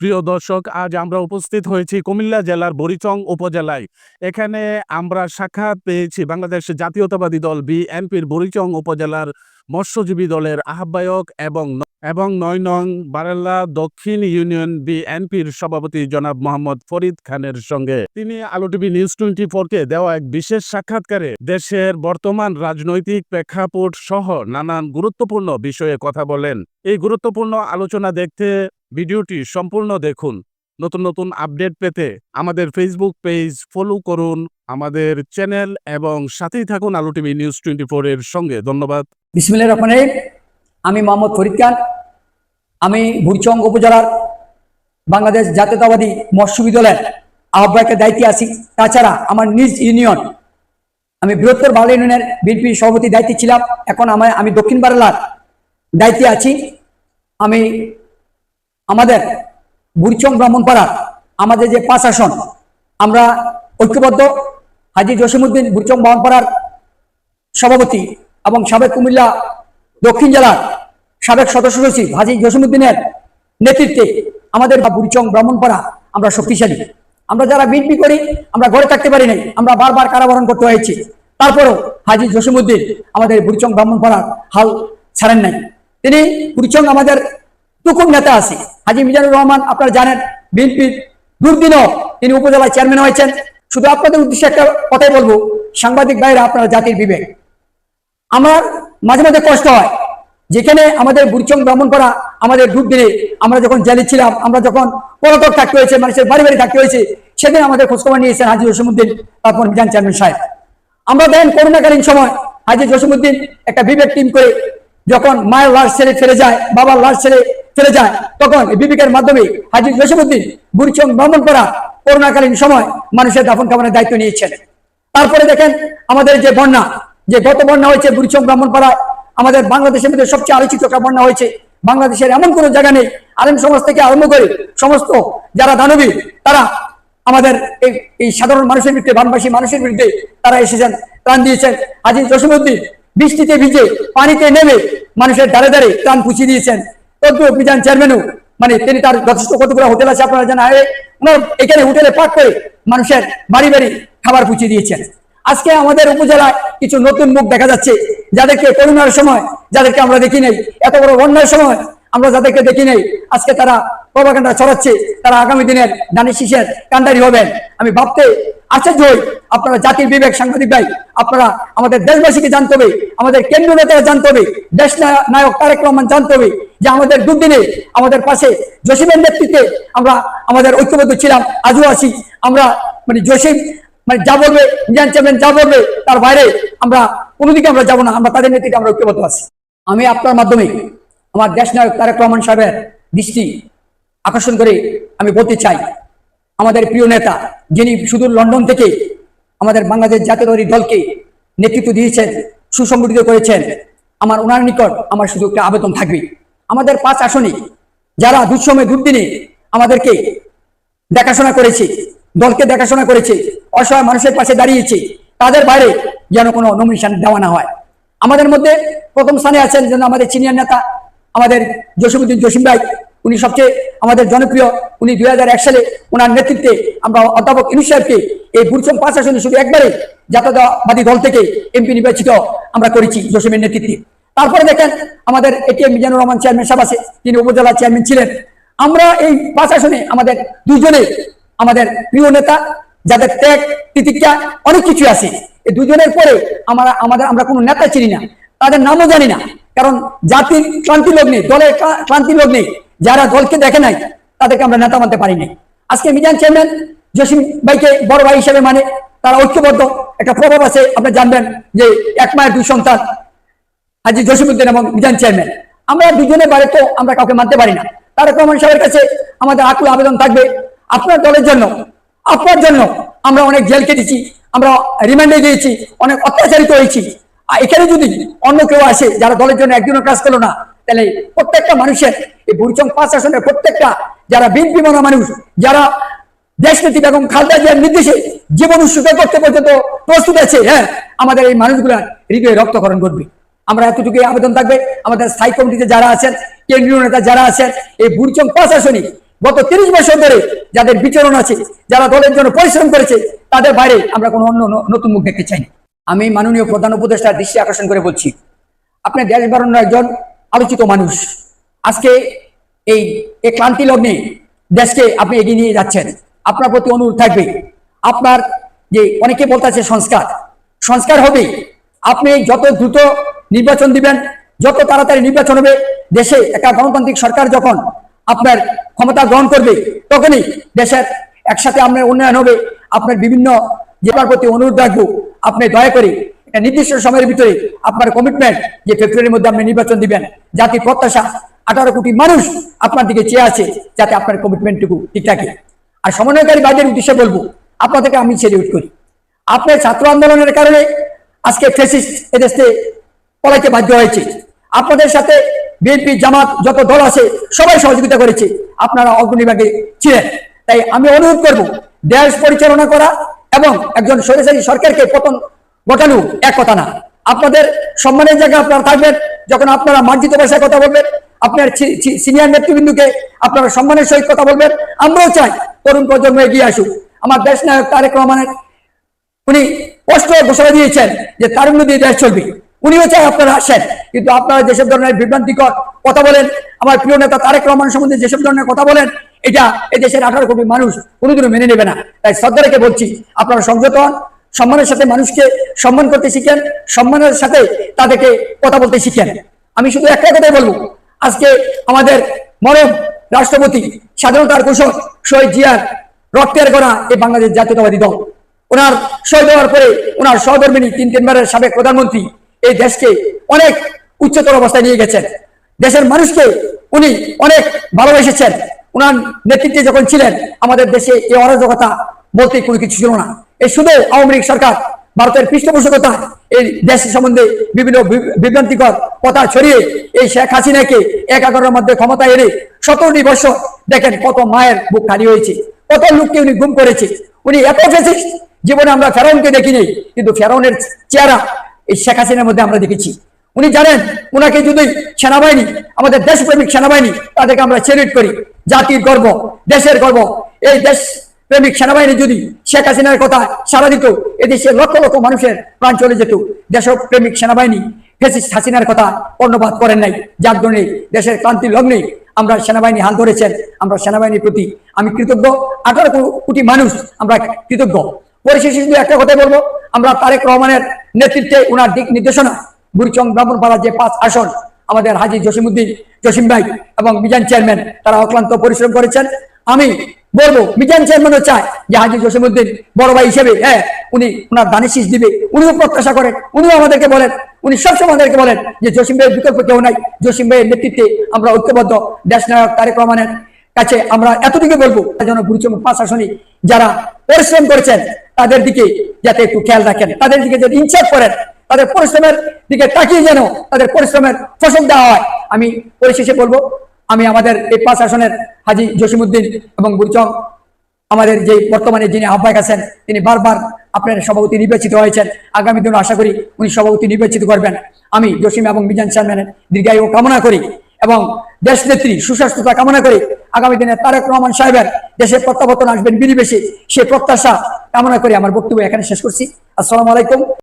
প্রিয় দর্শক, আজ আমরা উপস্থিত হয়েছি কুমিল্লা জেলার বরিচং উপজেলায়। এখানে আমরা সাক্ষাৎ পেয়েছি বাংলাদেশ জাতীয়তাবাদী দল বিএনপির বরিচং উপজেলার মৎস্যজীবী দলের আহ্বায়ক এবং এবং নয় নং বারেলা দক্ষিণ ইউনিয়ন বিএনপির সভাপতি জনাব মোহাম্মদ ফরিদ খানের সঙ্গে। তিনি আলো টিভি নিউজ টোয়েন্টি ফোরকে দেওয়া এক বিশেষ সাক্ষাৎকারে দেশের বর্তমান রাজনৈতিক প্রেক্ষাপট সহ নানান গুরুত্বপূর্ণ বিষয়ে কথা বলেন। এই গুরুত্বপূর্ণ আলোচনা দেখতে ভিডিওটি সম্পূর্ণ দেখুন। নতুন নতুন আপডেট পেতে আমাদের ফেসবুক পেজ ফলো করুন, আমাদের চ্যানেল এবং সাথেই থাকুন আলো টিভি নিউজ টোয়েন্টি এর সঙ্গে। ধন্যবাদ। বিসমিল্লাহির রহমানির রহিম। আমি মোহাম্মদ ফরিদ খান। আমি বুড়চং উপজেলার বাংলাদেশ জাতীয়তাবাদী মৎস্যবী দলের আহ্বায়কের দায়িত্বে আছি। তাছাড়া আমার নিজ ইউনিয়ন, আমি বৃহত্তর বাংলা ইউনিয়নের বিএনপি সভাপতি দায়িত্বে ছিলাম। এখন আমার আমি দক্ষিণ বাংলার দায়িত্বে আছি। আমি আমাদের বুড়চং ব্রাহ্মণপাড়া আমাদের যে পাঁচ আসন, আমরা ঐক্যবদ্ধ। হাজি জসিমুদ্দিন বুড়চং ব্রাহ্মণপাড়ার সভাপতি এবং সাবেক কুমিল্লা দক্ষিণ জেলার সাবেক সদস্য সচিব হাজি জসিমুদ্দিনের নেতৃত্বে আমাদের বুড়িচং ব্রাহ্মণপাড়া আমরা শক্তিশালী। আমরা যারা বিএনপি করি, আমরা ঘরে থাকতে পারি নাই, আমরা বারবার কারাবরণ করতে হয়েছি। তারপরেও হাজি জসিমুদ্দিন আমাদের বুড়িচং ব্রাহ্মণপাড়ার হাল ছাড়েন নাই। তিনি বুড়িচং আমাদের টুকুম নেতা আছে। হাজি মিজানুর রহমান, আপনারা জানেন বিএনপির দুর্দিনও তিনি উপজেলা চেয়ারম্যান হয়েছেন। শুধু আপনাদের উদ্দেশ্যে একটা কথাই বলব, সাংবাদিক ভাইরা, আপনারা জাতির বিবেক। আমার মাঝে মাঝে কষ্ট হয়, যেখানে আমাদের বুড়চং করা আমাদের ডুব দিনে আমরা যখন জেলে ছিলাম, আমরা যখন পলাতক থাকতে হয়েছে, মানুষের বাড়ি বাড়ি থাকতে হয়েছে, সেদিন আমাদের খোঁজখবর নিয়েছেন হাজি জসিমুদ্দিন তারপর মিজান চেয়ারম্যান সাহেব। আমরা দেখেন করোনাকালীন সময়, হাজি জসিমুদ্দিন একটা বিবেক টিম করে যখন মায়ের লাশ ছেড়ে ফেলে যায়, বাবার লাশ ছেড়ে ফেলে যায়। তখন বিবেকের মাধ্যমে হাজি জসিমুদ্দিন বুড়চং ব্রাহ্মণপাড়া করোনাকালীন সময় মানুষের দাফন কামানের দায়িত্ব নিয়েছেন। তারপরে দেখেন আমাদের যে বন্যা, যে গত বন্যা হয়েছে বুড়িচং ব্রাহ্মণপাড়ায় আমাদের বাংলাদেশের মধ্যে সবচেয়ে আলোচিত একটা বন্যা হয়েছে। বাংলাদেশের এমন কোনো জায়গা নেই, আলেম সমাজ থেকে আরম্ভ করে সমস্ত যারা দানবী, তারা আমাদের এই সাধারণ মানুষের বিরুদ্ধে বানবাসী মানুষের বিরুদ্ধে তারা এসেছেন প্রাণ দিয়েছেন। আজি জসিমুদ্দিন বৃষ্টিতে ভিজে পানিতে নেমে মানুষের দ্বারে দ্বারে প্রাণ পুছিয়ে দিয়েছেন। তদ্রু অভিযান চেয়ারম্যানও মানে তিনি তার যথেষ্ট কতগুলো হোটেল আছে আপনারা জানা ওনার এখানে হোটেলে পাক করে মানুষের বাড়ি বাড়ি খাবার পুছিয়ে দিয়েছেন। আজকে আমাদের উপজেলায় কিছু নতুন মুখ দেখা যাচ্ছে, যাদেরকে করোনার সময় যাদেরকে আমরা দেখি নাই, এত বড় বন্যার সময় আমরা যাদেরকে দেখি নাই, আজকে তারা প্রভাকাণ্ডা ছড়াচ্ছে, তারা আগামী দিনের দানি শীষের কান্ডারি হবেন। আমি ভাবতে আশ্চর্য হই আপনারা জাতির বিবেক, সাংবাদিক ভাই, আপনারা আমাদের দেশবাসীকে জানতে হবে, আমাদের কেন্দ্রীয় নেতারা জানতে হবে, দেশ নায়ক তারেক রহমান জানতে হবে যে আমাদের দুর্দিনে আমাদের পাশে জসিমের নেতৃত্বে আমরা আমাদের ঐক্যবদ্ধ ছিলাম, আজও আছি। আমরা মানে জসিম মানে যা বলবে মিজান চেয়ারম্যান যা বলবে, তার বাইরে আমরা কোনোদিকে আমরা যাব না, আমরা তাদের নেতৃত্বে আমরা ঐক্যবদ্ধ আছি। আমি আপনার মাধ্যমে আমার দেশ নায়ক তারেক রহমান সাহেবের দৃষ্টি আকর্ষণ করে আমি বলতে চাই আমাদের প্রিয় নেতা, যিনি সুদূর লন্ডন থেকে আমাদের বাংলাদেশ জাতীয়তাবাদী দলকে নেতৃত্ব দিয়েছেন, সুসংগঠিত করেছেন, আমার ওনার নিকট আমার শুধু একটা আবেদন থাকবে। আমাদের পাঁচ আসনে যারা দুঃসময় দুর্দিনে আমাদেরকে দেখাশোনা করেছে, দলকে দেখাশোনা করেছে, অসহায় মানুষের পাশে দাঁড়িয়েছে, তাদের বাইরে যেন কোনো নমিনেশন দেওয়া না হয়। আমাদের মধ্যে প্রথম স্থানে আছেন যেন আমাদের সিনিয়র নেতা আমাদের জসিমুদ্দিন জসিম ভাই, উনি সবচেয়ে আমাদের জনপ্রিয়, উনি দুই হাজার এক সালে ওনার নেতৃত্বে আমরা অধ্যাপক ইনু সাহেবকে এই বুড়চম পাঁচ আসনে শুধু একবারে জাতীয়তাবাদী দল থেকে এমপি নির্বাচিত আমরা করেছি জসিমের নেতৃত্বে। তারপরে দেখেন আমাদের এটিএম মিজানুর রহমান চেয়ারম্যান সাহেব আছে, তিনি উপজেলা চেয়ারম্যান ছিলেন। আমরা এই পাঁচ আসনে আমাদের দুজনে আমাদের প্রিয় নেতা, যাদের ত্যাগ, তিতিক্ষা, অনেক কিছু আছে। এই দুজনের পরে আমরা আমাদের আমরা কোনো নেতা চিনি না, তাদের নামও জানি না। কারণ জাতির ক্লান্তি লোক নেই দলের ক্লান্তি লোক নেই। যারা দলকে দেখে নাই, তাদেরকে আমরা নেতা মানতে পারি নাই। আজকে মিজান চেয়ারম্যান জসিম ভাইকে বড় ভাই হিসেবে মানে তারা ঐক্যবদ্ধ। একটা প্রভাব আছে, আপনি জানবেন যে এক মায়ের দুই সন্তান, হাজি জসিমুদ্দিন এবং মিজান চেয়ারম্যান। আমরা দুজনের বারে তো আমরা কাউকে মানতে পারি না। তারেক রহমান সাহেবের কাছে আমাদের আকুল আবেদন থাকবে, আপনার দলের জন্য, আপনার জন্য আমরা অনেক জেল কেটেছি আমরা রিমান্ডে দিয়েছি অনেক অত্যাচারিত হয়েছি। এখানে যদি অন্য কেউ আসে, যারা দলের জন্য একদিনও কাজ করল না, তাহলে প্রত্যেকটা মানুষের এই বুড়িচং পাঁচ আসনের প্রত্যেকটা, যারা বিএনপি মনা মানুষ, যারা দেশনীতি এবং খালদা জিয়ার নির্দেশে জীবন উৎসর্গ করতে পর্যন্ত প্রস্তুত আছে হ্যাঁ আমাদের এই মানুষগুলা হৃদয়ে রক্তকরণ করবে আমরা এতটুকুই আবেদন থাকবে আমাদের স্থায়ী কমিটিতে যারা আছেন, কেন্দ্রীয় নেতা যারা আছেন, এই বুড়চং পাঁচ আসনে গত তিরিশ বছর ধরে যাদের বিচরণ আছে, যারা দলের জন্য পরিশ্রম করেছে, তাদের বাইরে আমরা কোনো অন্য নতুন মুখ দেখতে চাই। আমি মাননীয় প্রধান উপদেষ্টার দৃষ্টি আকর্ষণ করে বলছি, আপনি দেশ বাড়ানোর একজন আলোচিত মানুষ। আজকে এই এই ক্লান্তি লগ্নে দেশকে আপনি এগিয়ে নিয়ে যাচ্ছেন। আপনার প্রতি অনুরোধ থাকবে, আপনার যে অনেকে বলতেছে সংস্কার সংস্কার হবে, আপনি যত দ্রুত নির্বাচন দিবেন, যত তাড়াতাড়ি নির্বাচন হবে, দেশে একটা গণতান্ত্রিক সরকার যখন আপনার ক্ষমতা গ্রহণ করবে, তখনই দেশের একসাথে আপনার উন্নয়ন হবে। আপনার বিভিন্ন জেলার প্রতি অনুরোধ রাখব আপনি দয়া করে একটা নির্দিষ্ট সময়ের ভিতরে আপনার কমিটমেন্ট যে ফেব্রুয়ারির মধ্যে আপনি নির্বাচন দিবেন জাতির প্রত্যাশা আঠারো কোটি মানুষ আপনার দিকে চেয়ে আছে, যাতে আপনার কমিটমেন্টটুকু ঠিক থাকে। আর সমন্বয়কারী বাদের উদ্দেশ্যে বলব, আপনাদেরকে আমি সেলিউট করি। আপনার ছাত্র আন্দোলনের কারণে আজকে ফেসিস্ট এদেশে পলাইতে বাধ্য হয়েছে। আপনাদের সাথে বিএনপি জামাত যত দল আছে, সবাই সহযোগিতা করেছে। আপনারা অগ্রণীভাগে ছিলেন। তাই আমি অনুরোধ করব, দেশ পরিচালনা করা এবং একজন সরেসারি সরকারকে পতন ঘটানো এক কথা না। আপনাদের সম্মানের জায়গায় আপনারা থাকবেন, যখন আপনারা মার্জিত ভাষায় কথা বলবেন, আপনার সিনিয়র নেতৃবৃন্দকে আপনারা সম্মানের সহিত কথা বলবেন, আমরাও চাই তরুণ প্রজন্ম এগিয়ে আসুক। আমার দেশ নায়ক তারেক রহমানের, উনি স্পষ্ট ঘোষণা দিয়েছেন যে তারুণ্য দিয়ে দেশ চলবে। উনিও আপনারা আসেন। কিন্তু আপনারা যেসব ধরনের বিভ্রান্তিকর কথা বলেন, আমার প্রিয় নেতা তারেক রহমান সম্বন্ধে যেসব ধরনের কথা বলেন, এটা দেশের আঠারো কোটি মানুষ কোনোদিনও মেনে নেবে না। তাই শ্রদ্ধা রেখে বলছি, আপনারা সংযত হন সম্মানের সাথে মানুষকে সম্মান করতে শিখেন, সম্মানের সাথে তাদেরকে কথা বলতে শিখেন। আমি শুধু একটা কথাই বলব, আজকে আমাদের মরম রাষ্ট্রপতি, স্বাধীনতার ঘোষক শহীদ জিয়ার রক্তের গড়া এই বাংলাদেশ জাতীয়তাবাদী দল। ওনার শহীদ হওয়ার পরে ওনার সহধর্মিনী তিন তিনবারের সাবেক প্রধানমন্ত্রী এই দেশকে অনেক উচ্চতর অবস্থায় নিয়ে গেছেন। দেশের মানুষকে উনি অনেক ভালোবেসেছেন। ওনার নেতৃত্বে যখন ছিলেন, আমাদের দেশে এই অরাজকতা বলতে কোনো কিছু ছিল না। এই শুধু আওয়ামী লীগ সরকার, ভারতের পৃষ্ঠপোষকতা, এই দেশ সম্বন্ধে বিভিন্ন বিভ্রান্তিকর কথা ছড়িয়ে এই শেখ হাসিনাকে এক এগারোর মধ্যে ক্ষমতা এনে সতেরোটি বছর দেখেন কত মায়ের বুক খালি হয়েছে, কত লোককে উনি গুম করেছে। উনি এত ফেসিস জীবনে আমরা ফেরাউনকে দেখিনি, কিন্তু ফেরাউনের চেহারা এই শেখ হাসিনার মধ্যে আমরা দেখেছি। উনি জানেন উনাকে যদি সেনাবাহিনী, আমাদের দেশপ্রেমিক সেনাবাহিনী, তাদেরকে আমরা সেলিউট করি। জাতির গর্ব, দেশের গর্ব। এই দেশ প্রেমিক সেনাবাহিনী যদি শেখ হাসিনার কথা সারা দিত এদেশের লক্ষ লক্ষ মানুষের প্রাণ চলে যেত। দেশপ্রেমিক সেনাবাহিনী ফেসিস্ট হাসিনার কথা কর্ণপাত করেন নাই। যার জন্য দেশের ক্রান্তির লগ্নে আমরা সেনাবাহিনী হাল ধরেছেন। আমরা সেনাবাহিনীর প্রতি আমি কৃতজ্ঞ। আঠারো কোটি মানুষ আমরা কৃতজ্ঞ। পরিশেষে শুধু একটা কথা বলব, আমরা তারেক রহমানের নেতৃত্বে ওনার দিক নির্দেশনা বুড়িচং ব্রাহ্মণপাড়ার যে পাঁচ আসন, আমাদের হাজি জসিমুদ্দিন জসিম ভাই এবং মিজান চেয়ারম্যান, তারা অক্লান্ত পরিশ্রম করেছেন। আমি বলব, মিজান চেয়ারম্যানও চায় যে হাজি জসিমুদ্দিন বড় ভাই হিসেবে হ্যাঁ উনি ওনার দানি দিবে, উনিও প্রত্যাশা করেন, উনিও আমাদেরকে বলেন, উনি সবসময় আমাদেরকে বলেন যে জসিম ভাইয়ের বিকল্প কেউ নাই। জসিম ভাইয়ের নেতৃত্বে আমরা ঐক্যবদ্ধ, দেশ নায়ক তারেক রহমানের কাছে আমরা এতটুকু বলব, যেন বুড়িচং পাঁচ আসনে যারা পরিশ্রম করেছেন তাদের দিকে যাতে একটু খেয়াল রাখেন। তাদের দিকে যদি ইনচার্জ করেন, তাদের পরিশ্রমের দিকে তাকিয়ে যেন তাদের পরিশ্রমের ফসল দেওয়া হয়। আমি পরিশেষে বলব, আমি আমাদের এই পাঁচ আসনের হাজি জসিমুদ্দিন এবং বুড়িচং আমাদের যে বর্তমানে যিনি আহ্বায়ক আছেন, তিনি বারবার আপনার সভাপতি নির্বাচিত হয়েছেন। আগামী দিনে আশা করি উনি সভাপতি নির্বাচিত করবেন। আমি জসিম এবং মিজান চেয়ারম্যানের দীর্ঘায়ু কামনা করি। এবং দেশ নেত্রী, সুস্বাস্থ্যতা কামনা করে আগামী দিনে তারেক রহমান সাহেবের দেশের প্রত্যাবর্তন আসবেন বিনিবেশে সে প্রত্যাশা কামনা করে আমার বক্তব্য এখানে শেষ করছি। আসসালামু আলাইকুম।